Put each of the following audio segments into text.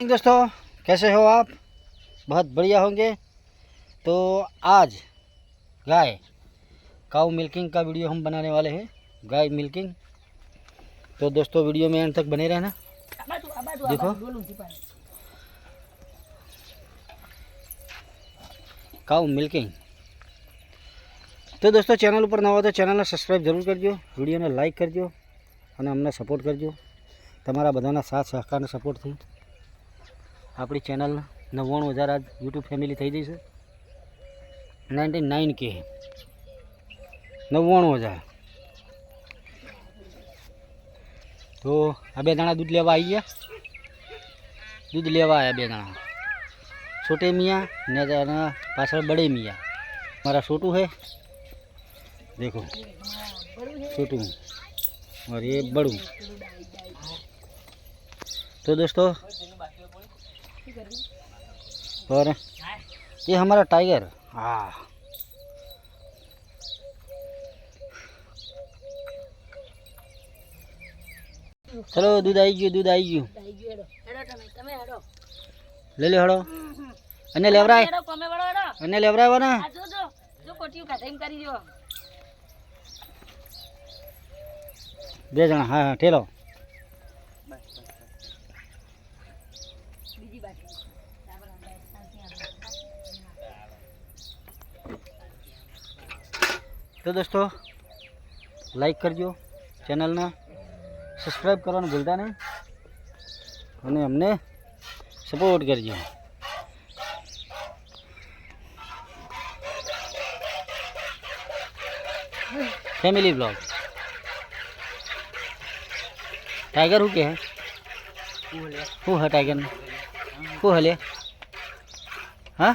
दोस्तों कैसे हो आप बहुत बढ़िया होंगे तो आज गाय काउ मिल्किंग का वीडियो हम बनाने वाले हैं गाय मिल्किंग तो दोस्तों वीडियो में अंत तक बने रहना देखो કાઉ મિલ્કિંગ તો દોસ્તો ચેનલ ઉપર નવા હોય તો ચેનલને સબસ્ક્રાઈબ જરૂર કરજો વિડીયોને લાઈક કરજો અને અમને સપોર્ટ કરજો તમારા બધાના સાથ સહકારના સપોર્ટથી આપણી ચેનલ નવ્વાણું હજાર આજ યુટ્યુબ ફેમિલી થઈ જશે નાઇન્ટી નાઇન કે નવ્વાણું હજાર તો આ બે દાણા દૂધ લેવા આવી ગયા દૂધ લેવા આવ્યા બે દાણા छोटे मियाँ ने जाना पासल बड़े मियाँ हमारा छोटू है देखो छोटू और ये बड़ू तो दोस्तों और ये हमारा टाइगर। हाँ। चलो, दूध आई गયું દૂધ આવી ગયું લે લે હડો અને લેવરાય અને લેવરાય ને બે જણા હા ઠેલો તો દોસ્તો લાઈક કરજો ચેનલને સબસ્ક્રાઈબ કરવાનું ભૂલતા નહીં અને અમને સપોર્ટ કરજો फैमिली ब्लॉग टाइगर हु के है हु है टाइगर में શું હલે હા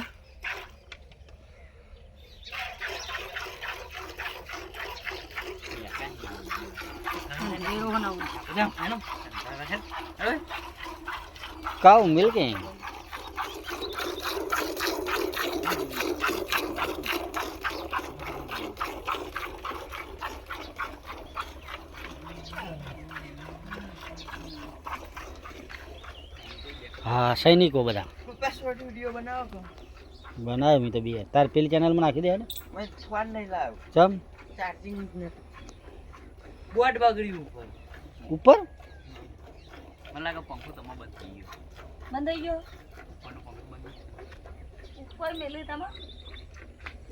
કાઉ મિલ કે હા સૈનિકો બધા. વીડિયો બનાવો બનાવ્યો મેં તો બે. તાર પેલી ચેનલમાં નાખી દે ને મેં ફોન નહીં લાવ્યો ચમ? ચાર્જિંગ બોટ બગડ્યું ઉપર. ઉપર? મને લાગે પંખો તમારે બંધ થઈ ગયો. બંધ થઈ ગયો? ઉપરનો પંખો બંધ ઉપર મેલી તમા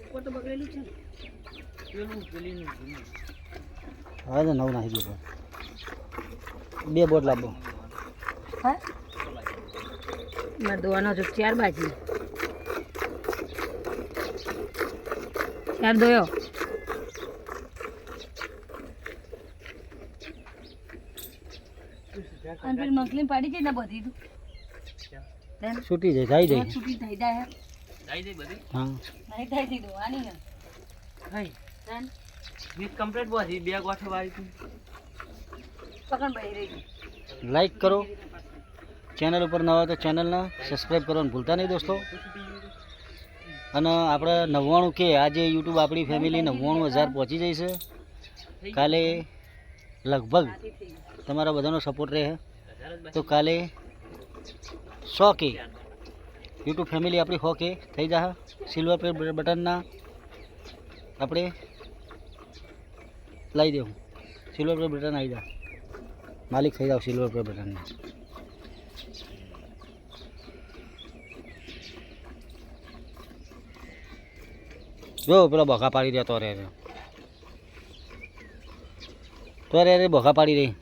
ઉપર તો બગડેલું છે. પેલું પેલીનું જૂનું. હા તો નવું નાખી દે બે બોટ લાવો હા? મારે દોવાનો છું. ચાર બાજી ચાર દોયો. અને પેલી મગલી પાડી છે ને બધી તું. છૂટી જાય જાય જાય. છૂટી થઈ જાય જાય જાય બધી? હા. નહીં થઈ હતી દોવાની ને. હઈ. તેમ વીસ કમ્પ્લીટ બોધી બે ગોઠો વાળી હતી પકડ ભાઈ રહી લાઈક કરો. ચેનલ ઉપર નવા તો ચેનલને સબસ્ક્રાઈબ કરવાનું ભૂલતા નહીં દોસ્તો. અને આપણે નવ્વાણું કે આજે યુટ્યુબ આપણી ફેમિલી નવ્વાણું હજાર પહોંચી જઈ છે. કાલે લગભગ તમારા બધાનો સપોર્ટ રહે. તો કાલે સો કે યુટ્યુબ ફેમિલી આપણી સો કે થઈ જશે સિલ્વર પ્લે બટનના આપણે લાવી દેવું. સિલ્વર પ્લે બટન આવી જા માલિક થઈ જાઓ સિલ્વર પ્લે બટનના જો પેલો બખા પાડી રહ્યા તો રે. તો રે રે પાડી રહી